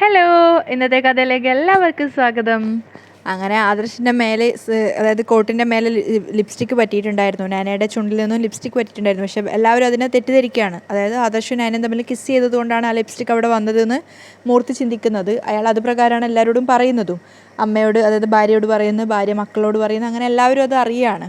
Hello ഇന്നത്തെ കഥയിലേക്ക് എല്ലാവർക്കും സ്വാഗതം. അങ്ങനെ ആദർശിന്റെ മേലെ അതായത് കോട്ടിന്റെ മേലെ ലിപ്സ്റ്റിക്ക് പറ്റിയിട്ടുണ്ടായിരുന്നു. നാനയുടെ ചുണ്ടിൽ നിന്നും ലിപ്സ്റ്റിക്ക് പറ്റിയിട്ടുണ്ടായിരുന്നു. പക്ഷേ എല്ലാവരും അതിനെ തെറ്റിദ്ധരിക്കുകയാണ്. അതായത് ആദർശും നാനയും തമ്മിൽ കിസ് ചെയ്തതുകൊണ്ടാണ് ആ ലിപ്സ്റ്റിക്ക് അവിടെ വന്നതെന്ന് മൂർത്തി ചിന്തിക്കുന്നത്. അയാൾ അത് പ്രകാരമാണ് എല്ലാവരോടും പറയുന്നതും. അമ്മയോട് അതായത് ഭാര്യയോട് പറയുന്നു ഭാര്യ മക്കളോട് പറയുന്നു അങ്ങനെ എല്ലാവരും അത് അറിയുകയാണ്.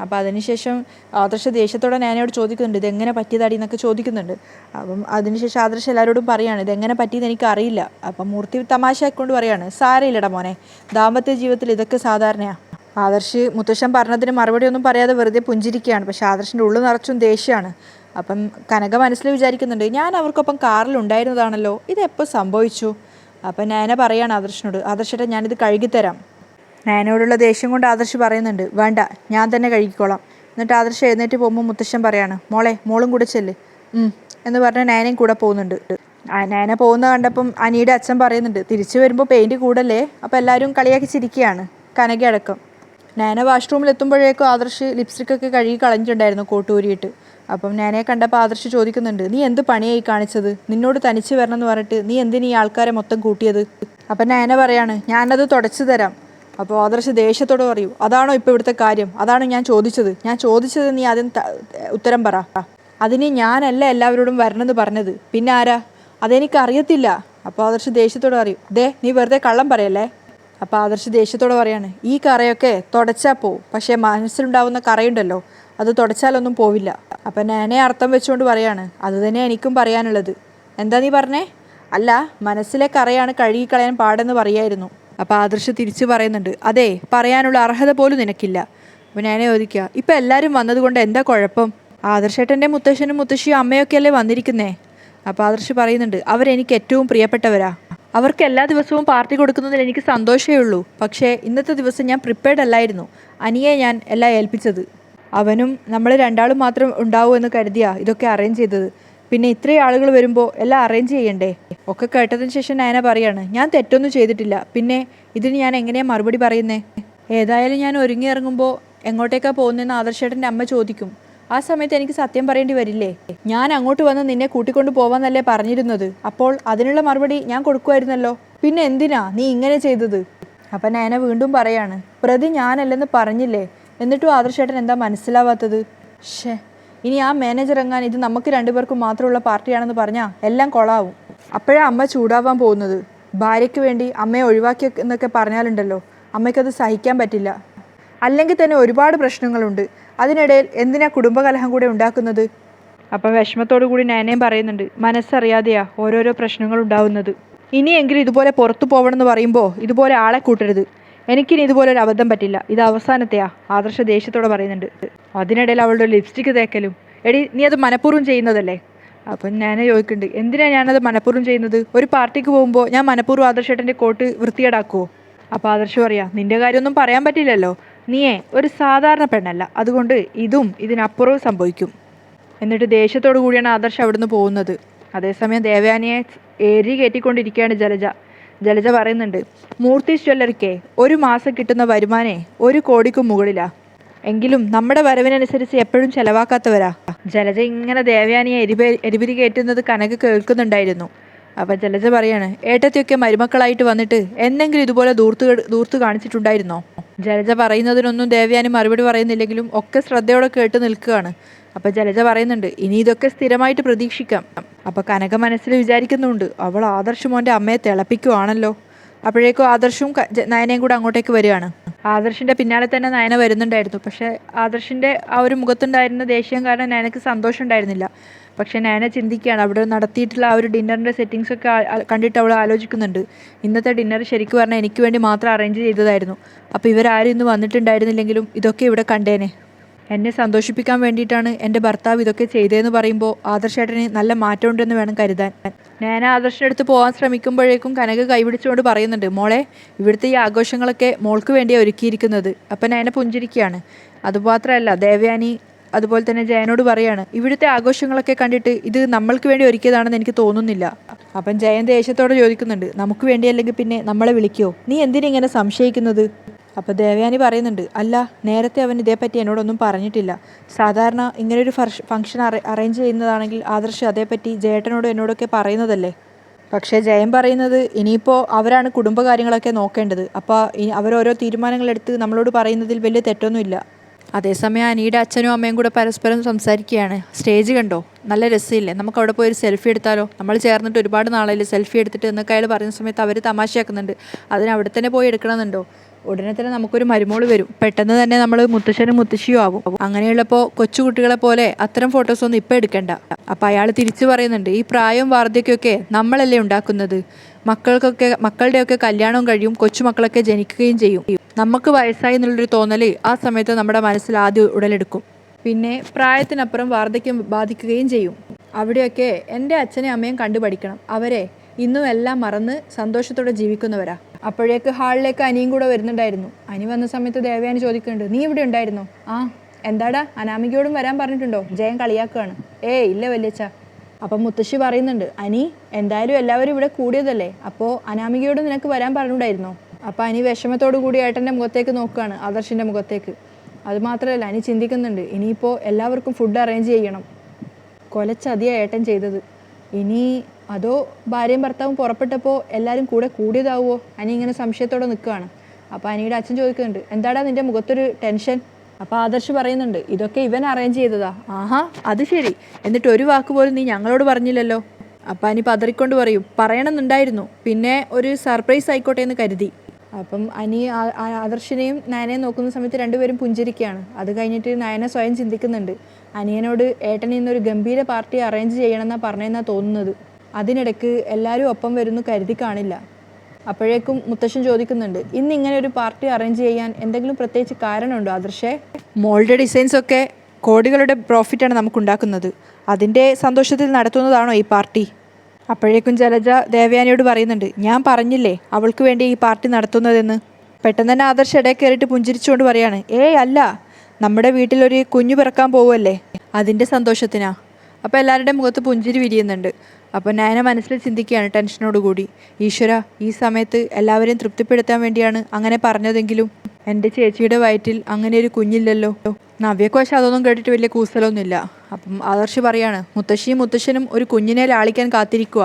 അപ്പോൾ അതിനുശേഷം ആദർശ ദേഷ്യത്തോടെ ഞാനോട് ചോദിക്കുന്നുണ്ട് ഇതെങ്ങനെ പറ്റിയതാടി? എന്നൊക്കെ ചോദിക്കുന്നുണ്ട്. അപ്പം അതിനുശേഷം ആദർശ എല്ലാവരോടും പറയാണ് ഇതെങ്ങനെ പറ്റിയെന്ന് എനിക്ക് അറിയില്ല. അപ്പം മൂർത്തി തമാശ ആയിക്കൊണ്ട് പറയാണ് സാരയില്ലടാ മോനെ ദാമ്പത്യ ജീവിതത്തിൽ ഇതൊക്കെ സാധാരണയാണ് ആദർശ് മുത്തശ്ശൻ പറഞ്ഞതിന് മറുപടി ഒന്നും പറയാതെ വെറുതെ പുഞ്ചിരിക്കുകയാണ് പക്ഷെ ആദർശിന്റെ ഉള്ളു നിറച്ചും ദേഷ്യമാണ്. അപ്പം കനക മനസ്സിൽ വിചാരിക്കുന്നുണ്ട് ഞാൻ അവർക്കൊപ്പം കാറിൽ ഉണ്ടായിരുന്നതാണല്ലോ ഇതെപ്പോൾ സംഭവിച്ചു? അപ്പം ഞാനെ പറയാണ് ആദർശിനോട് ആദർശേട്ടാ ഞാനിത് കഴുകിത്തരാം. നയനോടുള്ള ദേഷ്യം കൊണ്ട് ആദർശ് പറയുന്നുണ്ട് വേണ്ട ഞാൻ തന്നെ കഴുകിക്കോളാം എന്നിട്ട് ആദർശ് എഴുന്നേറ്റ് പോകുമ്പോൾ മുത്തശ്ശൻ പറയാണ് മോളെ മോളും കൂടെ ചെല്ല്. എന്ന് പറഞ്ഞ് നയനയും കൂടെ പോകുന്നുണ്ട്. നയന പോകുന്ന കണ്ടപ്പം അനിയുടെ അച്ഛൻ പറയുന്നുണ്ട് തിരിച്ചു വരുമ്പോൾ പെയിന്റ് കൂടല്ലേ? അപ്പോൾ എല്ലാവരും കളിയാക്കി ചിരിക്കുകയാണ് കനക അടക്കം. നയന വാഷ്റൂമിൽ എത്തുമ്പോഴേക്കും ആദർശ് ലിപ്സ്റ്റിക് ഒക്കെ കഴുകി കളഞ്ഞിട്ടുണ്ടായിരുന്നു കോട്ടൂരിയിട്ട്. അപ്പം നയനയെ കണ്ടപ്പോൾ ആദർശ് ചോദിക്കുന്നുണ്ട് നീ എന്ത് പണിയായി കാണിച്ചത്? നിന്നോട് തനിച്ച് വരണം എന്ന് പറഞ്ഞിട്ട് നീ എന്തിനീ ആൾക്കാരെ മൊത്തം കൂട്ടിയത്? അപ്പം നയന പറയാണ് ഞാനത് തുടച്ചു തരാം. അപ്പോൾ ആദർശ് ദേഷ്യത്തോട് പറയൂ. അതാണോ ഇപ്പോൾ ഇവിടുത്തെ കാര്യം? അതാണ് ഞാൻ ചോദിച്ചത്. ഞാൻ ചോദിച്ചത് നീ ആദ്യം ഉത്തരം പറ. അതിന് ഞാനല്ല എല്ലാവരോടും വരണമെന്ന് പറഞ്ഞത്. പിന്നെ ആരാ? അതെനിക്ക് അറിയത്തില്ല അപ്പോൾ ആദർശ് ദേഷ്യത്തോട് പറയും. ദേ നീ വെറുതെ കള്ളം പറയല്ലേ? അപ്പോൾ ആദർശ് ദേഷ്യത്തോട് പറയാണ്. ഈ കറയൊക്കെ തുടച്ചാൽ പോവും പക്ഷേ മനസ്സിലുണ്ടാവുന്ന കറയുണ്ടല്ലോ. അത് തുടച്ചാലൊന്നും പോവില്ല. അപ്പം നേനെ അർത്ഥം വെച്ചുകൊണ്ട് പറയാണ്. അത് തന്നെ എനിക്കും പറയാനുള്ളത്. എന്താ നീ പറഞ്ഞേ? അല്ല മനസ്സിലെ കറയാണ് കഴുകിക്കളയാൻ പാടെന്ന് പറയായിരുന്നു. അപ്പോൾ ആദർശ് തിരിച്ചു പറയുന്നുണ്ട്. അതെ പറയാനുള്ള അർഹത പോലും നിനക്കില്ല. അപ്പോൾ ഞാൻ ചോദിക്കുക ഇപ്പം എല്ലാവരും വന്നതുകൊണ്ട് എന്താ കുഴപ്പം? ആദർശേട്ടന്റെ മുത്തശ്ശനും മുത്തശ്ശിയും അമ്മയൊക്കെ അല്ലേ വന്നിരിക്കുന്നേ? അപ്പോൾ ആദർശ് പറയുന്നുണ്ട് അവരെനിക്ക് ഏറ്റവും പ്രിയപ്പെട്ടവരാ. അവർക്ക് എല്ലാ ദിവസവും പാർട്ടി കൊടുക്കുന്നതിൽ എനിക്ക് സന്തോഷമേ ഉള്ളൂ. പക്ഷേ ഇന്നത്തെ ദിവസം ഞാൻ പ്രിപ്പയർഡ് അല്ലായിരുന്നു. അനിയെ ഞാൻ എല്ലാം ഏൽപ്പിച്ചത്. അവനും നമ്മൾ രണ്ടാളും മാത്രം ഉണ്ടാവൂ എന്ന് കരുതിയാ ഇതൊക്കെ അറേഞ്ച് ചെയ്തത്. പിന്നെ ഇത്രയും ആളുകൾ വരുമ്പോൾ എല്ലാം അറേഞ്ച് ചെയ്യണ്ടേ? ഒക്കെ കേട്ടതിന് ശേഷം നയന പറയാണ് ഞാൻ തെറ്റൊന്നും ചെയ്തിട്ടില്ല. പിന്നെ ഇതിന് ഞാൻ എങ്ങനെയാണ് മറുപടി പറയുന്നേ? ഏതായാലും ഞാൻ ഒരുങ്ങി ഇറങ്ങുമ്പോൾ എങ്ങോട്ടേക്കാണ് പോകുന്നതെന്ന് ആദർശേട്ടന്റെ അമ്മ ചോദിക്കും. ആ സമയത്ത് എനിക്ക് സത്യം പറയേണ്ടി വരില്ലേ? ഞാൻ അങ്ങോട്ട് വന്ന് നിന്നെ കൂട്ടിക്കൊണ്ട് പോവാന്നല്ലേ പറഞ്ഞിരുന്നത്. അപ്പോൾ അതിനുള്ള മറുപടി ഞാൻ കൊടുക്കുമായിരുന്നല്ലോ പിന്നെ എന്തിനാ നീ ഇങ്ങനെ ചെയ്തത്? അപ്പം നയന വീണ്ടും പറയാണ് പ്രതി ഞാനല്ലെന്ന് പറഞ്ഞില്ലേ? എന്നിട്ടും ആദർശേട്ടൻ എന്താ മനസ്സിലാവാത്തത്? ഷേ ഇനി ആ മാനേജർ എങ്ങാൻ ഇത് നമുക്ക് രണ്ടുപേർക്കും മാത്രമുള്ള പാർട്ടിയാണെന്ന് പറഞ്ഞാൽ എല്ലാം കൊളാവും. അപ്പോഴാ അമ്മ ചൂടാവാൻ പോകുന്നത്. ഭാര്യയ്ക്ക് വേണ്ടി അമ്മയെ ഒഴിവാക്കി എന്നൊക്കെ പറഞ്ഞാലുണ്ടല്ലോ. അമ്മയ്ക്കത് സഹിക്കാൻ പറ്റില്ല. അല്ലെങ്കിൽ തന്നെ ഒരുപാട് പ്രശ്നങ്ങളുണ്ട്. അതിനിടയിൽ എന്തിനാ കുടുംബകലഹം കൂടെ ഉണ്ടാക്കുന്നത്? അപ്പം വിഷമത്തോടു കൂടി നയനയും പറയുന്നുണ്ട് മനസ്സറിയാതെയാ ഓരോരോ പ്രശ്നങ്ങൾ ഉണ്ടാവുന്നത്. ഇനിയെങ്കിലും ഇതുപോലെ പുറത്തു പോകണമെന്ന് പറയുമ്പോൾ ഇതുപോലെ ആളെ കൂട്ടരുത്. എനിക്കിനി ഇതുപോലെ ഒരു അബദ്ധം പറ്റില്ല. ഇത് അവസാനത്തെയാ ആദർശ ദേഷ്യത്തോടെ പറയുന്നുണ്ട്. അതിനിടയിൽ അവളുടെ ലിപ്സ്റ്റിക്ക് തേക്കലും. എടി നീ അത് മനഃപൂർവം ചെയ്യുന്നതല്ലേ? അപ്പം ഞാൻ ചോദിക്കുന്നുണ്ട് എന്തിനാണ് ഞാനത് മനഃപൂർവം ചെയ്യുന്നത്? ഒരു പാർട്ടിക്ക് പോകുമ്പോൾ ഞാൻ മനഃപൂർവം ആദർശേട്ടന്റെ കോട്ട് വൃത്തികേടാക്കുമോ അപ്പോൾ ആദർശ് പറയാം നിന്റെ കാര്യമൊന്നും പറയാൻ പറ്റില്ലല്ലോ. നീയേ ഒരു സാധാരണ പെണ്ണല്ല. അതുകൊണ്ട് ഇതും ഇതിനപ്പുറവും സംഭവിക്കും. എന്നിട്ട് ദേഷ്യത്തോടു കൂടിയാണ് ആദർശ് അവിടുന്ന് പോകുന്നത്. അതേസമയം ദേവയാനിയെ ഏരി കയറ്റിക്കൊണ്ടിരിക്കുകയാണ് ജലജ. ജലജ പറയുന്നുണ്ട് മൂർത്തി ജ്വല്ലറിക്ക് ഒരു മാസം കിട്ടുന്ന വരുമാനേ ഒരു കോടിക്കും മുകളിലാ. എങ്കിലും നമ്മുടെ വരവിനനുസരിച്ച് എപ്പോഴും ചെലവാക്കാത്തവരാ. ജലജ ഇങ്ങനെ ദേവയാനിയെ എരിപെ എരിപിരി കയറ്റുന്നത് കനക കേൾക്കുന്നുണ്ടായിരുന്നു. അപ്പം ജലജ പറയാണ് ഏട്ടത്തിയൊക്കെ മരുമക്കളായിട്ട് വന്നിട്ട് എന്തെങ്കിലും ഇതുപോലെ ദൂർത്ത് ദൂർത്ത് കാണിച്ചിട്ടുണ്ടായിരുന്നോ? ജലജ പറയുന്നതിനൊന്നും ദേവയാനി മറുപടി പറയുന്നില്ലെങ്കിലും ഒക്കെ ശ്രദ്ധയോടെ കേട്ട് നിൽക്കുകയാണ്. അപ്പം ജലജ പറയുന്നുണ്ട് ഇനി ഇതൊക്കെ സ്ഥിരമായിട്ട് പ്രതീക്ഷിക്കാം. അപ്പം കനക മനസ്സിൽ വിചാരിക്കുന്നുണ്ട് അവൾ ആദർശ് മോന്റെ അമ്മയെ തിളപ്പിക്കുവാണല്ലോ. അപ്പോഴേക്കും ആദർശും നയനയും കൂടെ അങ്ങോട്ടേക്ക് വരികയാണ്. ആദർശിന്റെ പിന്നാലെ തന്നെ നയന വരുന്നുണ്ടായിരുന്നു. പക്ഷെ ആദർശിന്റെ ആ ഒരു മുഖത്തുണ്ടായിരുന്ന ദേഷ്യം കാരണം നയനക്ക് സന്തോഷം ഉണ്ടായിരുന്നില്ല. പക്ഷെ നയന ചിന്തിക്കുകയാണ്. അവിടെ നടത്തിയിട്ടുള്ള ആ ഒരു ഡിന്നറിന്റെ സെറ്റിങ്സ് ഒക്കെ കണ്ടിട്ട് അവൾ ആലോചിക്കുന്നുണ്ട്. ഇന്നത്തെ ഡിന്നർ ശരിക്കും പറഞ്ഞാൽ എനിക്ക് വേണ്ടി മാത്രം അറേഞ്ച് ചെയ്തതായിരുന്നു. അപ്പോൾ ഇവരാരും ഇന്ന് വന്നിട്ടുണ്ടായിരുന്നില്ലെങ്കിലും ഇതൊക്കെ ഇവിടെ കണ്ടേനെ. എന്നെ സന്തോഷിപ്പിക്കാൻ വേണ്ടിയിട്ടാണ് എന്റെ ഭർത്താവ് ഇതൊക്കെ ചെയ്തതെന്ന് പറയുമ്പോൾ ആദർശേട്ടന് നല്ല മാറ്റമുണ്ടെന്ന് വേണം കരുതാൻ. ഞാൻ ആദർശിന്റെ അടുത്ത് പോകാൻ ശ്രമിക്കുമ്പോഴേക്കും കനക കൈപിടിച്ചുകൊണ്ട് പറയുന്നുണ്ട് മോളെ ഇവിടുത്തെ ഈ ആഘോഷങ്ങളൊക്കെ മോൾക്ക് വേണ്ടിയാണ് ഒരുക്കിയിരിക്കുന്നത്. അപ്പം നയനെ പുഞ്ചിരിക്കുകയാണ്. അതുമാത്രമല്ല ദേവയാനി അതുപോലെ തന്നെ ജയനോട് പറയാണ് ഇവിടുത്തെ ആഘോഷങ്ങളൊക്കെ കണ്ടിട്ട് ഇത് നമ്മൾക്ക് വേണ്ടി ഒരുക്കിയതാണെന്ന് എനിക്ക് തോന്നുന്നില്ല. അപ്പം ജയൻ ദേഷ്യത്തോടെ ചോദിക്കുന്നുണ്ട് നമുക്ക് വേണ്ടിയല്ലെങ്കിൽ പിന്നെ നമ്മളെ വിളിക്കോ? നീ എന്തിനിങ്ങനെ സംശയിക്കുന്നത്? അപ്പോൾ ദേവയാനി പറയുന്നുണ്ട് അല്ല നേരത്തെ അവൻ ഇതേപ്പറ്റി എന്നോടൊന്നും പറഞ്ഞിട്ടില്ല. സാധാരണ ഇങ്ങനൊരു ഫംഗ്ഷൻ അറേഞ്ച് ചെയ്യുന്നതാണെങ്കിൽ ആദർശ് അതേപ്പറ്റി ജേട്ടനോടും എന്നോടൊക്കെ പറയുന്നതല്ലേ? പക്ഷേ ജയൻ പറയുന്നത് ഇനിയിപ്പോൾ അവരാണ് കുടുംബകാര്യങ്ങളൊക്കെ നോക്കേണ്ടത്. അപ്പോൾ അവരോരോ തീരുമാനങ്ങളെടുത്ത് നമ്മളോട് പറയുന്നതിൽ വലിയ തെറ്റൊന്നുമില്ല. അതേസമയം അനിയുടെ അച്ഛനും അമ്മയും കൂടെ പരസ്പരം സംസാരിക്കുകയാണ്. സ്റ്റേജ് കണ്ടോ? നല്ല രസമില്ലേ? നമുക്ക് അവിടെ പോയി ഒരു സെൽഫി എടുത്താലോ? നമ്മൾ ചേർന്നിട്ട് ഒരുപാട് നാളായില്ലേ സെൽഫി എടുത്തിട്ട് എന്നൊക്കെ അയാൾ പറയുന്ന സമയത്ത് അവർ തമാശയാക്കുന്നുണ്ട്. അതിന് അവിടെ തന്നെ പോയി എടുക്കണമെന്നുണ്ടോ? ഉടനെ തന്നെ നമുക്കൊരു മരുമോൾ വരും. പെട്ടെന്ന് തന്നെ നമ്മൾ മുത്തശ്ശനും മുത്തശ്ശിയും ആവും. അങ്ങനെയുള്ളപ്പോൾ കൊച്ചുകുട്ടികളെ പോലെ അത്തരം ഫോട്ടോസ് ഒന്നും ഇപ്പം എടുക്കണ്ട. അപ്പം അയാൾ തിരിച്ചു പറയുന്നുണ്ട് ഈ പ്രായവും വാർദ്ധക്യമൊക്കെ നമ്മളല്ലേ ഉണ്ടാക്കുന്നത്? മക്കൾക്കൊക്കെ മക്കളുടെയൊക്കെ കല്യാണവും കഴിയും കൊച്ചുമക്കളൊക്കെ ജനിക്കുകയും ചെയ്യും. നമുക്ക് വയസ്സായി എന്നുള്ളൊരു തോന്നൽ ആ സമയത്ത് നമ്മുടെ മനസ്സിൽ ആദ്യം ഉടലെടുക്കും. പിന്നെ പ്രായത്തിനപ്പുറം വാർദ്ധക്യം ബാധിക്കുകയും ചെയ്യും. അവിടെയൊക്കെ എന്റെ അച്ഛനെയും അമ്മയും കണ്ടുപഠിക്കണം. അവരെ ഇന്നും എല്ലാം മറന്ന് സന്തോഷത്തോടെ ജീവിക്കുന്നവരാ. അപ്പോഴേക്ക് ഹാളിലേക്ക് അനിയും കൂടെ വരുന്നുണ്ടായിരുന്നു. അനി വന്ന സമയത്ത് ദേവയാനി ചോദിക്കുന്നുണ്ട് നീ ഇവിടെ ഉണ്ടായിരുന്നോ? ആ എന്താടാ അനാമികയോടും വരാൻ പറഞ്ഞിട്ടുണ്ടോ? ജയൻ കളിയാക്കുകയാണ്. ഏ ഇല്ല വല്യച്ച അപ്പം മുത്തശ്ശി പറയുന്നുണ്ട് അനി എന്തായാലും എല്ലാവരും ഇവിടെ കൂടിയതല്ലേ? അപ്പോൾ അനാമികയോട് നിനക്ക് വരാൻ പറഞ്ഞിട്ടുണ്ടായിരുന്നോ? അപ്പോൾ അനി വിഷമത്തോടു കൂടി ഏട്ടന്റെ മുഖത്തേക്ക് നോക്കുകയാണ് ആദർശിന്റെ മുഖത്തേക്ക്. അത് മാത്രമല്ല അനി ചിന്തിക്കുന്നുണ്ട് ഇനിയിപ്പോൾ എല്ലാവർക്കും ഫുഡ് അറേഞ്ച് ചെയ്യണം. കൊലച്ചതിയാ ഏട്ടൻ ചെയ്തത്. ഇനി അതോ ഭാര്യയും ഭർത്താവും പുറപ്പെട്ടപ്പോൾ എല്ലാവരും കൂടെ കൂടിയതാവുമോ അനി ഇങ്ങനെ സംശയത്തോടെ നിൽക്കുകയാണ്. അപ്പോൾ അനിയുടെ അച്ഛൻ ചോദിക്കുന്നുണ്ട് എന്താടാ നിന്റെ മുഖത്തൊരു ടെൻഷൻ? അപ്പോൾ ആദർശ് പറയുന്നുണ്ട് ഇതൊക്കെ ഇവൻ അറേഞ്ച് ചെയ്തതാ. ആഹാ അത് ശരി. എന്നിട്ട് ഒരു വാക്ക് പോലും നീ ഞങ്ങളോട് പറഞ്ഞില്ലല്ലോ. അപ്പം അനി പതറിക്കൊണ്ട് പറയും പറയണമെന്നുണ്ടായിരുന്നു. പിന്നെ ഒരു സർപ്രൈസ് ആയിക്കോട്ടെ എന്ന് കരുതി. അപ്പം അനി ആദർശിനെയും നയനെയും നോക്കുന്ന സമയത്ത് രണ്ടുപേരും പുഞ്ചിരിക്കുകയാണ്. അത് കഴിഞ്ഞിട്ട് നയന സ്വയം ചിന്തിക്കുന്നുണ്ട് അനിയനോട് ഏട്ടൻ ഇന്നൊരു ഗംഭീര പാർട്ടി അറേഞ്ച് ചെയ്യണമെന്നാണ് പറഞ്ഞതെന്നാണ് തോന്നുന്നത്. അതിനിടയ്ക്ക് എല്ലാവരും ഒപ്പം വരുന്നു കരുതി കാണില്ല. അപ്പോഴേക്കും മുത്തശ്ശൻ ചോദിക്കുന്നുണ്ട് ഇന്ന് ഇങ്ങനെ ഒരു പാർട്ടി അറേഞ്ച് ചെയ്യാൻ എന്തെങ്കിലും പ്രത്യേകിച്ച് കാരണമുണ്ടോ ആദർശേ? മോളുടെ ഡിസൈൻസ് ഒക്കെ കോടികളുടെ പ്രോഫിറ്റാണ് നമുക്ക് ഉണ്ടാക്കുന്നത്. അതിന്റെ സന്തോഷത്തിൽ നടത്തുന്നതാണോ ഈ പാർട്ടി? അപ്പോഴേക്കും ജലജ ദേവയാനിയോട് പറയുന്നുണ്ട് ഞാൻ പറഞ്ഞില്ലേ അവൾക്ക് വേണ്ടി ഈ പാർട്ടി നടത്തുന്നതെന്ന്? പെട്ടെന്ന് തന്നെ ആദർശ് ഇടയിൽ കയറിയിട്ട് പുഞ്ചിരിച്ചുകൊണ്ട് പറയാണ് ഏയ് അല്ല നമ്മുടെ വീട്ടിലൊരു കുഞ്ഞു പിറക്കാൻ പോവുമല്ലേ അതിന്റെ സന്തോഷത്തിനാ. അപ്പോൾ എല്ലാവരുടെയും മുഖത്ത് പുഞ്ചിരി വിരിയുന്നുണ്ട്. അപ്പോൾ നയന മനസ്സിൽ ചിന്തിക്കുകയാണ് ടെൻഷനോട് കൂടി. ഈശ്വര ഈ സമയത്ത് എല്ലാവരെയും തൃപ്തിപ്പെടുത്താൻ വേണ്ടിയാണ് അങ്ങനെ പറഞ്ഞതെങ്കിലും എന്റെ ചേച്ചിയുടെ വയറ്റിൽ അങ്ങനെ ഒരു കുഞ്ഞില്ലല്ലോ. നവ്യക്കോശം അതൊന്നും കേട്ടിട്ട് വലിയ കൂസലൊന്നുമില്ല. അപ്പം ആദർശ് പറയാണ് മുത്തശ്ശിയും മുത്തശ്ശനും ഒരു കുഞ്ഞിനെ ലാളിക്കാൻ കാത്തിരിക്കുക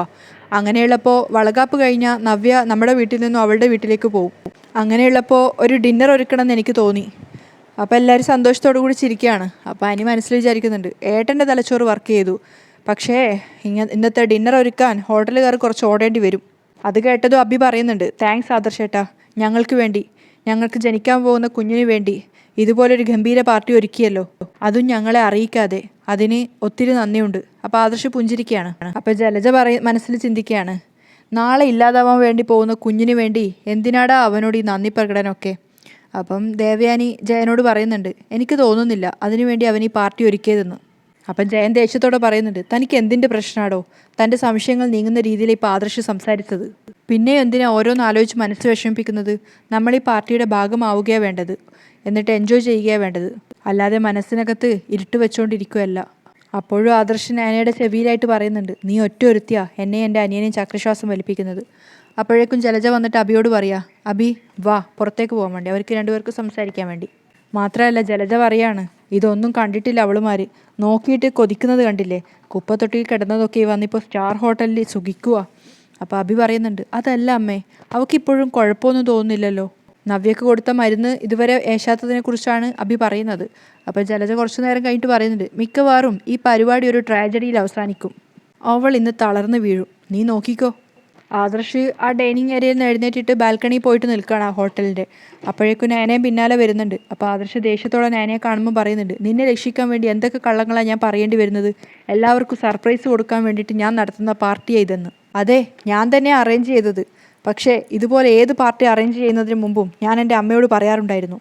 അങ്ങനെയുള്ളപ്പോൾ വളകാപ്പ് കഴിഞ്ഞാൽ നവ്യ നമ്മുടെ വീട്ടിൽ നിന്നും അവളുടെ വീട്ടിലേക്ക് പോകും അങ്ങനെയുള്ളപ്പോൾ ഒരു ഡിന്നർ ഒരുക്കണം എന്ന് എനിക്ക് തോന്നി. അപ്പോൾ എല്ലാവരും സന്തോഷത്തോടു കൂടി ചിരിക്കുകയാണ്. അപ്പോൾ അനി മനസ്സിൽ വിചാരിക്കുന്നുണ്ട് ഏട്ടന്റെ തലച്ചോറ് വർക്ക് ചെയ്തു. പക്ഷേ ഇങ്ങ ഇന്നത്തെ ഡിന്നർ ഒരുക്കാൻ ഹോട്ടലുകാർ കുറച്ച് ഓടേണ്ടി വരും. അത് കേട്ടതും അബി പറയുന്നുണ്ട് താങ്ക്സ് ആദർശേട്ടാ ഞങ്ങൾക്ക് വേണ്ടി. ഞങ്ങൾക്ക് ജനിക്കാൻ പോകുന്ന കുഞ്ഞിന് വേണ്ടി. ഇതുപോലൊരു ഗംഭീര പാർട്ടി ഒരുക്കിയല്ലോ. അതും ഞങ്ങളെ അറിയിക്കാതെ. അതിന് ഒത്തിരി നന്ദിയുണ്ട്. അപ്പോൾ ആദർശ് പുഞ്ചിരിക്കുകയാണ്. അപ്പോൾ ജലജ പറയ മനസ്സിൽ ചിന്തിക്കുകയാണ് നാളെ ഇല്ലാതാവാൻ വേണ്ടി പോകുന്ന കുഞ്ഞിന് വേണ്ടി എന്തിനാടാ അവനോട് ഈ നന്ദി പ്രകടനമൊക്കെ? അപ്പം ദേവയാനി ജയനോട് പറയുന്നുണ്ട് എനിക്ക് തോന്നുന്നില്ല. അതിനുവേണ്ടി അവൻ ഈ പാർട്ടി ഒരുക്കിയതെന്ന്. അപ്പം ജയൻ ദേഷ്യത്തോടെ പറയുന്നുണ്ട് തനിക്ക് എന്തിന്റെ പ്രശ്നമാടോ തന്റെ സംശയങ്ങൾ നീങ്ങുന്ന രീതിയിൽ ഇപ്പോൾ ആദർശ് സംസാരിച്ചത്. പിന്നെ എന്തിനാ ഓരോന്ന് ആലോചിച്ച് മനസ്സ് വിഷമിപ്പിക്കുന്നത്? നമ്മൾ ഈ പാർട്ടിയുടെ ഭാഗമാവുകയാണ് വേണ്ടത്. എന്നിട്ട് എൻജോയ് ചെയ്യുകയാണ് വേണ്ടത്. അല്ലാതെ മനസ്സിനകത്ത് ഇരുട്ട് വെച്ചുകൊണ്ടിരിക്കുകയല്ല അപ്പോഴും ആദർശൻ ആനയുടെ ചെവിയിലായിട്ട് പറയുന്നുണ്ട് നീ ഒറ്റ ഒരുത്തിയാ എന്നെ എന്റെ അനിയനെയും ചക്രശ്വാസം വലിപ്പിക്കുന്നത്. അപ്പോഴേക്കും ജലജ വന്നിട്ട് അബിയോട് പറയാ അബി വാ പുറത്തേക്ക് പോകാൻ വേണ്ടി. അവർക്ക് രണ്ടുപേർക്ക് സംസാരിക്കാൻ വേണ്ടി. മാത്രമല്ല ജലജ പറയാണ് ഇതൊന്നും കണ്ടിട്ടില്ല അവളുമാര്. നോക്കിയിട്ട് കൊതിക്കുന്നത് കണ്ടില്ലേ? കുപ്പത്തൊട്ടിയിൽ കിടന്നതൊക്കെ വന്നിപ്പോൾ സ്റ്റാർ ഹോട്ടലിൽ സുഖിക്കുക അപ്പോൾ അഭി പറയുന്നുണ്ട് അതല്ല അമ്മേ അവൾക്കിപ്പോഴും കുഴപ്പമൊന്നും തോന്നുന്നില്ലല്ലോ. നവ്യക്ക് കൊടുത്ത മരുന്ന് ഇതുവരെ ഏശാത്തതിനെ കുറിച്ചാണ് അഭി പറയുന്നത്. അപ്പോൾ ജലജ കുറച്ചു നേരം കഴിഞ്ഞിട്ട് പറയുന്നുണ്ട് മിക്കവാറും ഈ പരിപാടി ഒരു ട്രാജഡിയിൽ അവസാനിക്കും. അവൾ ഇന്ന് തളർന്നു വീഴും. നീ നോക്കിക്കോ. ആദർശ് ആ ഡൈനിങ് ഏരിയയിൽ നിന്ന് എഴുന്നേറ്റിട്ട് ബാൽക്കണിയിൽ പോയിട്ട് നിൽക്കുകയാണ് ആ ഹോട്ടലിന്റെ. അപ്പോഴേക്കും നാനയും പിന്നാലെ വരുന്നുണ്ട്. അപ്പോൾ ആദർശ് ദേഷ്യത്തോടെ നാനയെ കാണുമ്പോൾ പറയുന്നുണ്ട് നിന്നെ രക്ഷിക്കാൻ വേണ്ടി എന്തൊക്കെ കള്ളങ്ങളാണ് ഞാൻ പറയേണ്ടി വരുന്നത്? എല്ലാവർക്കും സർപ്രൈസ് കൊടുക്കാൻ വേണ്ടിയിട്ട് ഞാൻ നടത്തുന്ന പാർട്ടിയാണ് ഇതെന്ന്. അതെ ഞാൻ തന്നെ അറേഞ്ച് ചെയ്തത്. പക്ഷേ ഇതുപോലെ ഏത് പാർട്ടി അറേഞ്ച് ചെയ്യുന്നതിന് മുമ്പും ഞാൻ എന്റെ അമ്മയോട് പറയാറുണ്ടായിരുന്നു.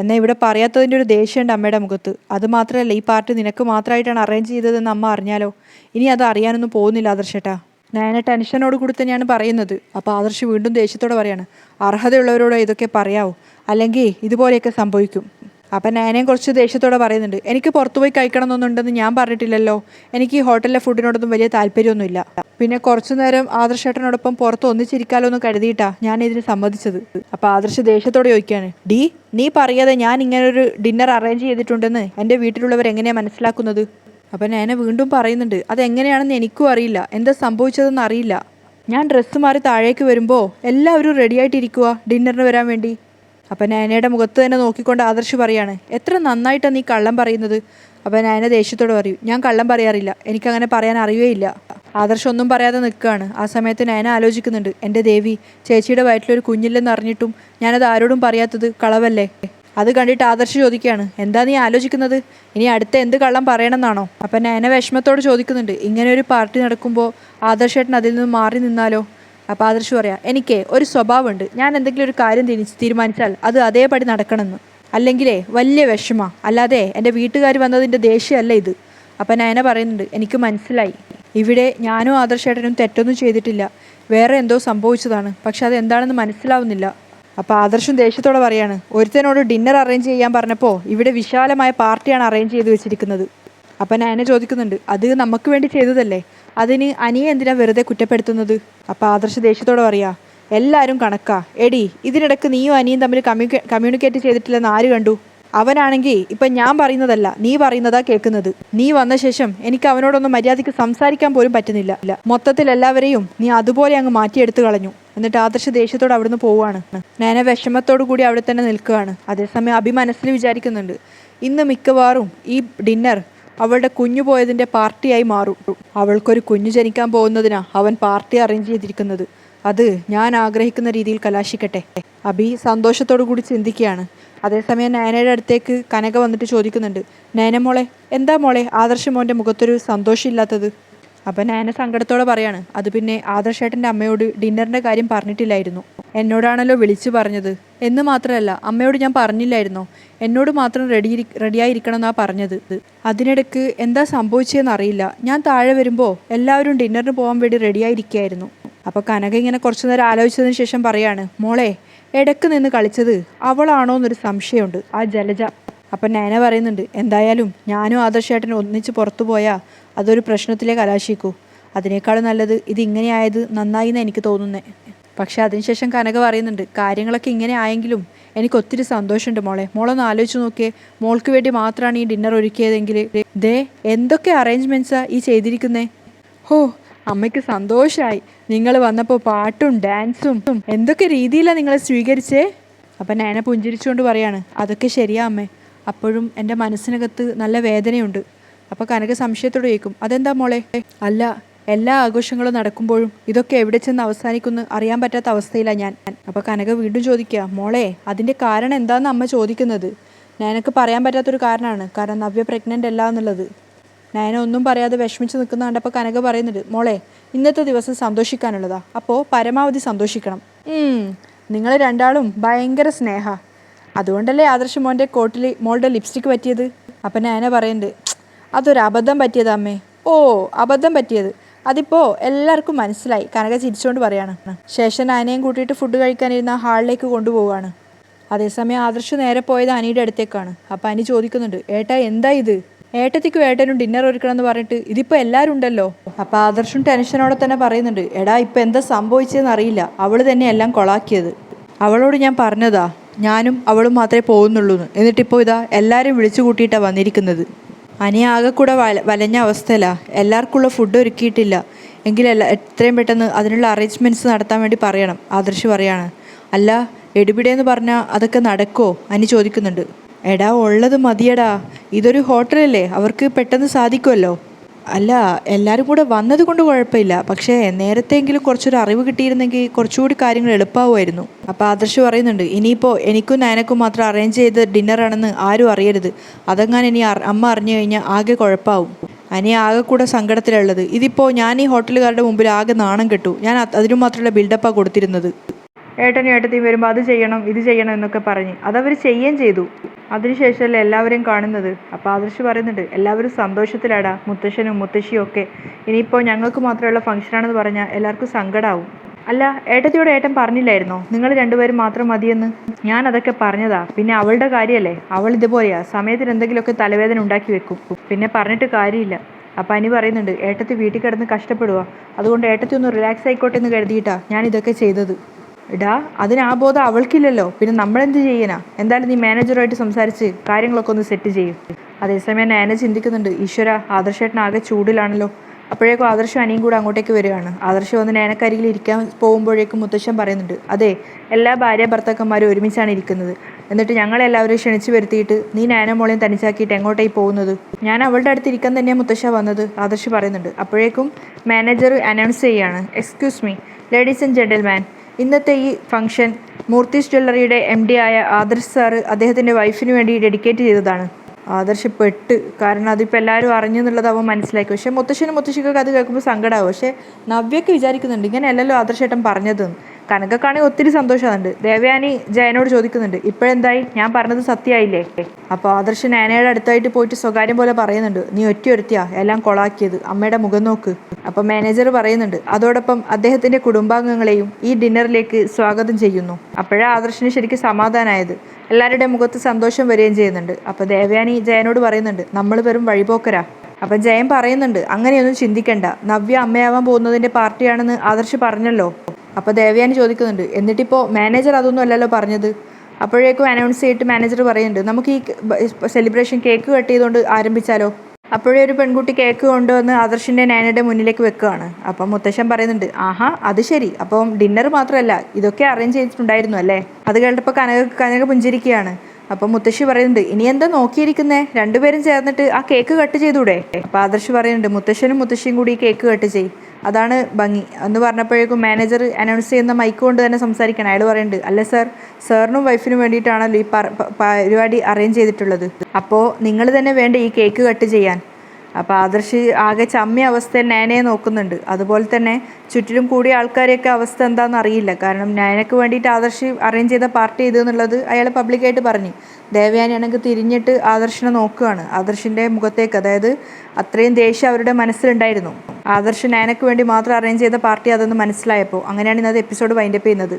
എന്നാൽ ഇവിടെ പറയാത്തതിന്റെ ഒരു ദേഷ്യമുണ്ട് അമ്മയുടെ മുഖത്ത്. അത് മാത്രമല്ല ഈ പാർട്ടി നിനക്ക് മാത്രമായിട്ടാണ് അറേഞ്ച് ചെയ്തതെന്ന് അമ്മ അറിഞ്ഞാലോ? ഇനി അത് അറിയാനൊന്നും പോകുന്നില്ല ആദർശേട്ടാ. ഞാൻ ടെൻഷനോട് കൂടി തന്നെയാണ് പറയുന്നത്. അപ്പോൾ ആദർശ് വീണ്ടും ദേഷ്യത്തോടെ പറയാണ് അർഹതയുള്ളവരോട് ഇതൊക്കെ പറയാവൂ. അല്ലെങ്കിൽ ഇതുപോലെയൊക്കെ സംഭവിക്കും. അപ്പം ഞാനേം കുറച്ച് ദേഷ്യത്തോടെ പറയുന്നുണ്ട് എനിക്ക് പുറത്തു പോയി കഴിക്കണം എന്നൊന്നുണ്ടെന്ന് ഞാൻ പറഞ്ഞിട്ടില്ലല്ലോ. എനിക്ക് ഈ ഹോട്ടലിലെ ഫുഡിനോടൊന്നും വലിയ താല്പര്യമൊന്നുമില്ല. പിന്നെ കുറച്ചു നേരം ആദർശേട്ടനോടൊപ്പം പുറത്ത് ഒന്നിച്ചിരിക്കാലോ എന്ന് കരുതിയിട്ടാ ഞാൻ ഇതിന് സമ്മതിച്ചത്. അപ്പോൾ ആദർശ് ദേഷ്യത്തോടെ ചോദിക്കുകയാണ് ഡി നീ പറയാതെ ഞാൻ ഇങ്ങനൊരു ഡിന്നർ അറേഞ്ച് ചെയ്തിട്ടുണ്ടെന്ന് എന്റെ വീട്ടിലുള്ളവർ എങ്ങനെയാണ് മനസ്സിലാക്കുന്നത്? അപ്പം ഞാൻ വീണ്ടും പറയുന്നുണ്ട് അതെങ്ങനെയാണെന്ന് എനിക്കും അറിയില്ല. എന്താ സംഭവിച്ചതെന്ന് അറിയില്ല. ഞാൻ ഡ്രസ്സ് മാറി താഴേക്ക് വരുമ്പോൾ എല്ലാവരും റെഡി ആയിട്ടിരിക്കുക ഡിന്നറിന് വരാൻ വേണ്ടി. അപ്പം നയനയുടെ മുഖത്ത് തന്നെ നോക്കിക്കൊണ്ട് ആദർശ് പറയാണ് എത്ര നന്നായിട്ടാണ് നീ കള്ളം പറയുന്നത്. അപ്പം നയന ദേഷ്യത്തോട് പറയും ഞാൻ കള്ളം പറയാറില്ല. എനിക്കങ്ങനെ പറയാൻ അറിയുകയില്ല ആദർശ് ഒന്നും പറയാതെ നിൽക്കുകയാണ്. ആ സമയത്ത് നയന ആലോചിക്കുന്നുണ്ട് എന്റെ ദേവി ചേച്ചിയുടെ വയറ്റിലൊരു കുഞ്ഞില്ലെന്ന് അറിഞ്ഞിട്ടും ഞാനത് ആരോടും പറയാത്തത് കളവല്ലേ? അത് കണ്ടിട്ട് ആദർശ് ചോദിക്കുകയാണ് എന്താ നീ ആലോചിക്കുന്നത്? ഇനി അടുത്ത എന്ത് കള്ളം പറയണമെന്നാണോ? അപ്പം നയന വിഷമത്തോട് ചോദിക്കുന്നുണ്ട് ഇങ്ങനെ ഒരു പാർട്ടി നടക്കുമ്പോൾ ആദർശ് ഏട്ടൻ അതിൽ നിന്ന് മാറി നിന്നാലോ? അപ്പോൾ ആദർശ് പറയാം എനിക്ക് ഒരു സ്വഭാവമുണ്ട്. ഞാൻ എന്തെങ്കിലും ഒരു കാര്യം തീരുമാനിച്ചാൽ അത് അതേപടി നടക്കണമെന്ന്. അല്ലെങ്കിലേ വലിയ വിഷമ. അല്ലാതെ എന്റെ വീട്ടുകാർ വന്നതിന്റെ ദേഷ്യമല്ല ഇത്. അപ്പം നയന പറയുന്നുണ്ട് എനിക്ക് മനസ്സിലായി. ഇവിടെ ഞാനും ആദർശ് ആദർശേട്ടനും തെറ്റൊന്നും ചെയ്തിട്ടില്ല. വേറെ എന്തോ സംഭവിച്ചതാണ്. പക്ഷെ അത് എന്താണെന്ന് മനസ്സിലാവുന്നില്ല. അപ്പോൾ ആദർശം ദേഷ്യത്തോടെ പറയാണ് ഒരുത്തനോട് ഡിന്നർ അറേഞ്ച് ചെയ്യാൻ പറഞ്ഞപ്പോൾ ഇവിടെ വിശാലമായ പാർട്ടിയാണ് അറേഞ്ച് ചെയ്ത് വെച്ചിരിക്കുന്നത്. അപ്പം എന്നെ ചോദിക്കുന്നുണ്ട് അത് നമുക്ക് വേണ്ടി ചെയ്തതല്ലേ? അതിന് അനിയെ എന്തിനാ വെറുതെ കുറ്റപ്പെടുത്തുന്നത്? അപ്പോൾ ആദർശ ദേഷ്യത്തോടെ പറയാ എല്ലാവരും കണക്കാ. എടി ഇതിനിടക്ക് നീയും അനിയും തമ്മിൽ കമ്മ്യൂണിക്കേറ്റ് ചെയ്തിട്ടില്ലെന്ന് ആര് കണ്ടു? അവനാണെങ്കിൽ ഇപ്പം ഞാൻ പറയുന്നതല്ല നീ പറയുന്നതാ കേൾക്കുന്നത്. നീ വന്ന ശേഷം എനിക്ക് അവനോടൊന്നും മര്യാദയ്ക്ക് സംസാരിക്കാൻ പോലും പറ്റുന്നില്ല. ഇല്ല മൊത്തത്തിൽ എല്ലാവരെയും നീ അതുപോലെ അങ്ങ് മാറ്റിയെടുത്തു കളഞ്ഞു. എന്നിട്ട് ആദർശ ദേഷ്യത്തോട് അവിടുന്ന് പോവുകയാണ്. നയന വിഷമത്തോടു കൂടി അവിടെ തന്നെ നിൽക്കുകയാണ്. അതേസമയം അഭി മനസ്സിൽ വിചാരിക്കുന്നുണ്ട് ഇന്ന് മിക്കവാറും ഈ ഡിന്നർ അവളുടെ കുഞ്ഞു പോയതിന്റെ പാർട്ടിയായി മാറും. അവൾക്കൊരു കുഞ്ഞു ജനിക്കാൻ പോകുന്നതിനാ അവൻ പാർട്ടി അറേഞ്ച് ചെയ്തിരിക്കുന്നത്. അത് ഞാൻ ആഗ്രഹിക്കുന്ന രീതിയിൽ കലാശിക്കട്ടെ. അഭി സന്തോഷത്തോടു കൂടി ചിന്തിക്കുകയാണ്. അതേസമയം നയനയുടെ അടുത്തേക്ക് കനക വന്നിട്ട് ചോദിക്കുന്നുണ്ട് നയന മോളെ എന്താ മോളെ? ആദർശ മോന്റെ മുഖത്തൊരു സന്തോഷമില്ലാത്തത്. അപ്പം നയന സങ്കടത്തോടെ പറയാണ് അത് പിന്നെ ആദർശേട്ടന്റെ അമ്മയോട് ഡിന്നറിന്റെ കാര്യം പറഞ്ഞിട്ടില്ലായിരുന്നു. എന്നോടാണല്ലോ വിളിച്ചു പറഞ്ഞത്. എന്ന് മാത്രമല്ല അമ്മയോട് ഞാൻ പറഞ്ഞില്ലായിരുന്നോ? എന്നോട് മാത്രം റെഡി റെഡിയായിരിക്കണം എന്നാണ് പറഞ്ഞത്. അതിനിടയ്ക്ക് എന്താ സംഭവിച്ചതെന്ന് അറിയില്ല. ഞാൻ താഴെ വരുമ്പോൾ എല്ലാവരും ഡിന്നറിന് പോകാൻ വേണ്ടി റെഡിയായിരിക്കുകയായിരുന്നു അപ്പോൾ കനക ഇങ്ങനെ കുറച്ചു നേരം ആലോചിച്ചതിന് ശേഷം പറയാണ് മോളെ ഇടയ്ക്ക് നിന്ന് കളിച്ചത് അവളാണോ എന്നൊരു സംശയമുണ്ട്. ആ ജലജ. അപ്പം നയന പറയുന്നുണ്ട് എന്തായാലും ഞാനും ആദർശേട്ടനും ഒന്നിച്ച് പുറത്തു പോയാൽ അതൊരു പ്രശ്നത്തിലേ കലാശിക്കൂ. അതിനേക്കാളും നല്ലത് ഇത് ആയത് നന്നായി എന്ന് എനിക്ക് തോന്നുന്നേ. പക്ഷേ അതിനുശേഷം കനക പറയുന്നുണ്ട് കാര്യങ്ങളൊക്കെ ഇങ്ങനെ ആയെങ്കിലും എനിക്ക് ഒത്തിരി സന്തോഷമുണ്ട് മോളെ. മോളൊന്ന് ആലോചിച്ച് നോക്കിയേ. മോൾക്ക് വേണ്ടി മാത്രമാണ് ഈ ഡിന്നർ ഒരുക്കിയതെങ്കിൽ. ദേ എന്തൊക്കെ അറേഞ്ച്മെന്റ്സാണ് ഈ ചെയ്തിരിക്കുന്നേ? ഹോ അമ്മയ്ക്ക് സന്തോഷമായി നിങ്ങൾ വന്നപ്പോൾ പാട്ടും ഡാൻസും എന്തൊക്കെ രീതിയിലാണ് നിങ്ങളെ സ്വീകരിച്ചേ? അപ്പം നയന പുഞ്ചിരിച്ചുകൊണ്ട് പറയാണ് അതൊക്കെ ശരിയാ അമ്മേ. അപ്പോഴും എന്റെ മനസ്സിനകത്ത് നല്ല വേദനയുണ്ട്. അപ്പോൾ കനക സംശയത്തോട് ചോദിക്കും അതെന്താ മോളെ? അല്ല എല്ലാ ആഘോഷങ്ങളും നടക്കുമ്പോഴും ഇതൊക്കെ എവിടെ ചെന്ന് അവസാനിക്കുമെന്ന് അറിയാൻ പറ്റാത്ത അവസ്ഥയിലാണ് ഞാൻ. അപ്പോൾ കനക വീണ്ടും ചോദിക്കുക മോളെ അതിന്റെ കാരണം എന്താണെന്ന് അമ്മ ചോദിക്കുന്നത്? നയനക്ക് പറയാൻ പറ്റാത്തൊരു കാരണമാണ് കാരണം നവ്യ പ്രഗ്നന്റ് അല്ല എന്നുള്ളത്. നയന ഒന്നും പറയാതെ വിഷമിച്ച് നിൽക്കുന്ന കണ്ടപ്പോൾ കനക പറയുന്നുണ്ട് മോളെ ഇന്നത്തെ ദിവസം സന്തോഷിക്കാനുള്ളതാ. അപ്പോൾ പരമാവധി സന്തോഷിക്കണം. നിങ്ങൾ രണ്ടാളും ഭയങ്കര സ്നേഹ. അതുകൊണ്ടല്ലേ ആദർശ് മോന്റെ കോട്ടിൽ മോളുടെ ലിപ്സ്റ്റിക്ക് പറ്റിയത്? അപ്പം നയന പറയുന്നുണ്ട് അതൊരു അബദ്ധം പറ്റിയത് അമ്മേ. ഓ അബദ്ധം പറ്റിയത്? അതിപ്പോൾ എല്ലാവർക്കും മനസ്സിലായി. കനക ചിരിച്ചുകൊണ്ട് പറയാണ്. ശേഷം നയനയും കൂട്ടിയിട്ട് ഫുഡ് കഴിക്കാനിരുന്ന ഹാളിലേക്ക് കൊണ്ടുപോവുകയാണ്. അതേസമയം ആദർശ് നേരെ പോയത് അനിയുടെ അടുത്തേക്കാണ്. അപ്പം അനി ചോദിക്കുന്നുണ്ട് ഏട്ടാ എന്താ ഇത്? ഏട്ടത്തിക്കും ഏട്ടനും ഡിന്നർ ഒരുക്കണം എന്ന് പറഞ്ഞിട്ട് ഇതിപ്പോൾ എല്ലാവരും ഉണ്ടല്ലോ. അപ്പം ആദർശും ടെൻഷനോടെ തന്നെ പറയുന്നുണ്ട് എടാ ഇപ്പം എന്താ സംഭവിച്ചതെന്ന് അറിയില്ല. അവൾ തന്നെ എല്ലാം കൊളാക്കിയത്. അവളോട് ഞാൻ പറഞ്ഞതാ ഞാനും അവളും മാത്രമേ പോകുന്നുള്ളൂ എന്ന്. എന്നിട്ടിപ്പോൾ ഇതാ എല്ലാവരും വിളിച്ചു കൂട്ടിയിട്ടാണ് വന്നിരിക്കുന്നത്. അനി ആകെ കൂടെ വല വലഞ്ഞ അവസ്ഥയില്ല എല്ലാവർക്കുള്ള ഫുഡ് ഒരുക്കിയിട്ടില്ല. എങ്കിലല്ല എത്രയും പെട്ടെന്ന് അതിനുള്ള അറേഞ്ച്മെന്റ്സ് നടത്താൻ വേണ്ടി പറയണം ആദർശ് പറയാണ്. അല്ല എടുപിടേന്ന് പറഞ്ഞാൽ അതൊക്കെ നടക്കുമോ അനി ചോദിക്കുന്നുണ്ട്. എടാ ഉള്ളത് മതിയടാ. ഇതൊരു ഹോട്ടലല്ലേ? അവർക്ക് പെട്ടെന്ന് സാധിക്കുമല്ലോ അല്ല എല്ലാവരും കൂടെ വന്നത് കൊണ്ട് കുഴപ്പമില്ല. പക്ഷേ നേരത്തെങ്കിലും കുറച്ചൊരു അറിവ് കിട്ടിയിരുന്നെങ്കിൽ കുറച്ചുകൂടി കാര്യങ്ങൾ എളുപ്പമാവുമായിരുന്നു അപ്പോൾ ആദർശ് പറയുന്നുണ്ട് ഇനിയിപ്പോൾ എനിക്കും നയനക്കും മാത്രം അറേഞ്ച് ചെയ്ത ഡിന്നറാണെന്ന് ആരും അറിയരുത്. അതെങ്ങാൻ ഇനി അമ്മ അറിഞ്ഞു കഴിഞ്ഞാൽ ആകെ കുഴപ്പമാവും അനി ആകെ കൂടെ സങ്കടത്തിലുള്ളത് ഇതിപ്പോൾ ഞാൻ ഈ ഹോട്ടലുകാരുടെ മുമ്പിൽ ആകെ നാണം കെട്ടു. ഞാൻ അത് അതിനു മാത്രമുള്ള ബിൽഡപ്പാണ് കൊടുത്തിരുന്നത്. ഏട്ടനും ഏട്ടത്തിയും വരുമ്പോൾ അത് ചെയ്യണം ഇത് ചെയ്യണം എന്നൊക്കെ പറഞ്ഞ്. അതവർ ചെയ്യുകയും ചെയ്തു. അതിനുശേഷമല്ലേ എല്ലാവരെയും കാണുന്നത്. അപ്പോൾ ആദർശ് പറയുന്നുണ്ട് എല്ലാവരും സന്തോഷത്തിലാടാ മുത്തശ്ശനും മുത്തശ്ശിയും ഒക്കെ. ഇനിയിപ്പോൾ ഞങ്ങൾക്ക് മാത്രമുള്ള ഫംഗ്ഷനാണെന്ന് പറഞ്ഞാൽ എല്ലാവർക്കും സങ്കടമാവും അല്ല ഏട്ടത്തിയോട് ഏട്ടൻ പറഞ്ഞില്ലായിരുന്നോ? നിങ്ങൾ രണ്ടുപേരും മാത്രം മതിയെന്ന്. ഞാൻ അതൊക്കെ പറഞ്ഞതാ. പിന്നെ അവളുടെ കാര്യമല്ലേ അവൾ ഇതുപോലെയാ. സമയത്തിന് എന്തെങ്കിലുമൊക്കെ തലവേദന ഉണ്ടാക്കി വെക്കും. പിന്നെ പറഞ്ഞിട്ട് കാര്യമില്ല. അപ്പം അനി പറയുന്നുണ്ട് ഏട്ടത്തി വീട്ടിൽ കിടന്ന് കഷ്ടപ്പെടുക അതുകൊണ്ട് ഏട്ടത്തി ഒന്ന് റിലാക്സ് ആയിക്കോട്ടെ എന്ന് കരുതിയിട്ടാ ഞാൻ ഇതൊക്കെ ചെയ്തത്. എടാ അതിന് ആ ബോധം അവൾക്കില്ലല്ലോ. പിന്നെ നമ്മളെന്ത് ചെയ്യാനാ? എന്തായാലും നീ മാനേജറുമായിട്ട് സംസാരിച്ച് കാര്യങ്ങളൊക്കെ ഒന്ന് സെറ്റ് ചെയ്യും. അതേസമയം നയന ചിന്തിക്കുന്നുണ്ട് ഈശ്വര ആദർശേട്ടൻ ആകെ ചൂടിലാണല്ലോ. അപ്പോഴേക്കും ആദർശം അനിയും കൂടെ അങ്ങോട്ടേക്ക് വരികയാണ്. ആദർശം വന്ന് നേനക്കരികിൽ ഇരിക്കാൻ പോകുമ്പോഴേക്കും മുത്തശ്ശൻ പറയുന്നുണ്ട് അതെ എല്ലാ ഭാര്യ ഭർത്താക്കന്മാരും ഒരുമിച്ചാണ് ഇരിക്കുന്നത്. എന്നിട്ട് ഞങ്ങളെല്ലാവരും ക്ഷണിച്ചു വരുത്തിയിട്ട് നീ നാനമോളെയും തനിച്ചാക്കിയിട്ട് എങ്ങോട്ടേക്ക് പോകുന്നത്? ഞാൻ അവളുടെ അടുത്ത് ഇരിക്കാൻ തന്നെയാണ് മുത്തശ്ശ വന്നത് ആദർശ് പറയുന്നുണ്ട്. അപ്പോഴേക്കും മാനേജർ അനൗൺസ് ചെയ്യാണ് excuse me ladies and gentleman ഇന്നത്തെ ഈ ഫംഗ്ഷൻ മൂർത്തീസ് ജ്വല്ലറിയുടെ എം ഡി ആയ ആദർശ് സാറ് അദ്ദേഹത്തിന്റെ വൈഫിന് വേണ്ടി ഡെഡിക്കേറ്റ് ചെയ്തതാണ്. ആദർശ് പെട്ട് കാരണം അതിപ്പോൾ എല്ലാവരും അറിഞ്ഞു എന്നുള്ളത് അവൻ മനസ്സിലാക്കി. പക്ഷേ മുത്തശ്ശനും മുത്തശ്ശിക്കൊക്കെ അത് കേൾക്കുമ്പോൾ സങ്കടമാവും പക്ഷേ നവ്യൊക്കെ വിചാരിക്കുന്നുണ്ട് ഇങ്ങനെയല്ലല്ലോ ആദർശേട്ടൻ പറഞ്ഞതെന്ന് കനകക്കാണെങ്കിൽ ഒത്തിരി സന്തോഷമുണ്ട് ദേവയാനി ജയനോട് ചോദിക്കുന്നുണ്ട് ഇപ്പോഴെന്തായി? ഞാൻ പറഞ്ഞത് സത്യമായില്ലേ? അപ്പോൾ ആദർശ് ആനയുടെ അടുത്തായിട്ട് പോയിട്ട് സ്വകാര്യം പോലെ പറയുന്നുണ്ട് നീ ഒറ്റ ഒരുത്തിയാ എല്ലാം കൊളാക്കിയത്. അമ്മയുടെ മുഖം നോക്ക്. അപ്പോൾ മാനേജർ പറയുന്നുണ്ട് അതോടൊപ്പം അദ്ദേഹത്തിന്റെ കുടുംബാംഗങ്ങളെയും ഈ ഡിന്നറിലേക്ക് സ്വാഗതം ചെയ്യുന്നു. അപ്പോഴാ ആദർശിന് ശരിക്കും സമാധാനമായത് എല്ലാവരുടെ മുഖത്ത് സന്തോഷം വരികയും ചെയ്യുന്നുണ്ട്. അപ്പോൾ ദേവയാനി ജയനോട് പറയുന്നുണ്ട് നമ്മൾ വെറും വഴിപോക്കരാ. അപ്പം ജയൻ പറയുന്നുണ്ട് അങ്ങനെയൊന്നും ചിന്തിക്കണ്ട. നവ്യ അമ്മയാവാൻ പോകുന്നതിന്റെ പാർട്ടിയാണെന്ന് ആദർശ് പറഞ്ഞല്ലോ. അപ്പോൾ ദേവയാനി ചോദിക്കുന്നുണ്ട് എന്നിട്ടിപ്പോൾ മാനേജർ അതൊന്നും അല്ലല്ലോ പറഞ്ഞത്? അപ്പോഴേക്കും അനൗൺസ് ചെയ്തിട്ട് മാനേജർ പറയുന്നുണ്ട് നമുക്ക് ഈ സെലിബ്രേഷൻ കേക്ക് കട്ട് ചെയ്തുകൊണ്ട് ആരംഭിച്ചാലോ? അപ്പോഴേ ഒരു പെൺകുട്ടി കേക്ക് കൊണ്ടുവന്ന് ആദർശിന്റെ നാനയുടെ മുന്നിലേക്ക് വെക്കുകയാണ്. അപ്പം മുത്തശ്ശൻ പറയുന്നുണ്ട് ആഹാ അത് ശരി. അപ്പം ഡിന്നർ മാത്രമല്ല ഇതൊക്കെ അറേഞ്ച് ചെയ്തിട്ടുണ്ടായിരുന്നു അല്ലേ? അത് കേട്ടപ്പോൾ കനക കനക പുഞ്ചിരിക്കുകയാണ്. അപ്പം മുത്തശ്ശി പറയുന്നുണ്ട് ഇനി എന്താ നോക്കിയിരിക്കുന്നേ? രണ്ടുപേരും ചേർന്നിട്ട് ആ കേക്ക് കട്ട് ചെയ്തൂടെ? അപ്പം ആദർശ് പറയുന്നുണ്ട് മുത്തശ്ശനും മുത്തശ്ശിയും കൂടി കേക്ക് കട്ട് ചെയ്യും. അതാണ് ഭംഗി. എന്ന് പറഞ്ഞപ്പോഴേക്കും മാനേജർ അനൗൺസ് ചെയ്യുന്ന മൈക്ക് കൊണ്ട് തന്നെ സംസാരിക്കണം അയാൾ പറയുന്നുണ്ട് അല്ല സർ സാറിനും വൈഫിനും വേണ്ടിയിട്ടാണല്ലോ ഈ പരിപാടി അറേഞ്ച് ചെയ്തിട്ടുള്ളത്. അപ്പോൾ നിങ്ങൾ തന്നെ വേണ്ട ഈ കേക്ക് കട്ട് ചെയ്യാൻ? അപ്പോൾ ആദർശ് ആകെ ചമ്മിയ അവസ്ഥ നയനയെ നോക്കുന്നുണ്ട്. അതുപോലെ തന്നെ ചുറ്റിലും കൂടിയ ആൾക്കാരെയൊക്കെ അവസ്ഥ എന്താണെന്ന് അറിയില്ല. കാരണം നയനക്ക് വേണ്ടിയിട്ട് ആദർശ് അറേഞ്ച് ചെയ്ത പാർട്ടി ഇത് എന്നുള്ളത് അയാൾ പബ്ലിക്കായിട്ട് പറഞ്ഞു. ദേവയാനി ആണെങ്കിൽ തിരിഞ്ഞിട്ട് ആദർശിനെ നോക്കുകയാണ്. ആദർശിന്റെ മുഖത്തേക്ക് അതായത് അത്രയും ദേഷ്യം അവരുടെ മനസ്സിലുണ്ടായിരുന്നു. ആദർശ് നയനക്ക് വേണ്ടി മാത്രം അറേഞ്ച് ചെയ്ത പാർട്ടി അതെന്ന് മനസ്സിലായപ്പോൾ അങ്ങനെയാണ് ഇന്നത്തെ എപ്പിസോഡ് വൈൻഡപ്പ് ചെയ്യുന്നത്.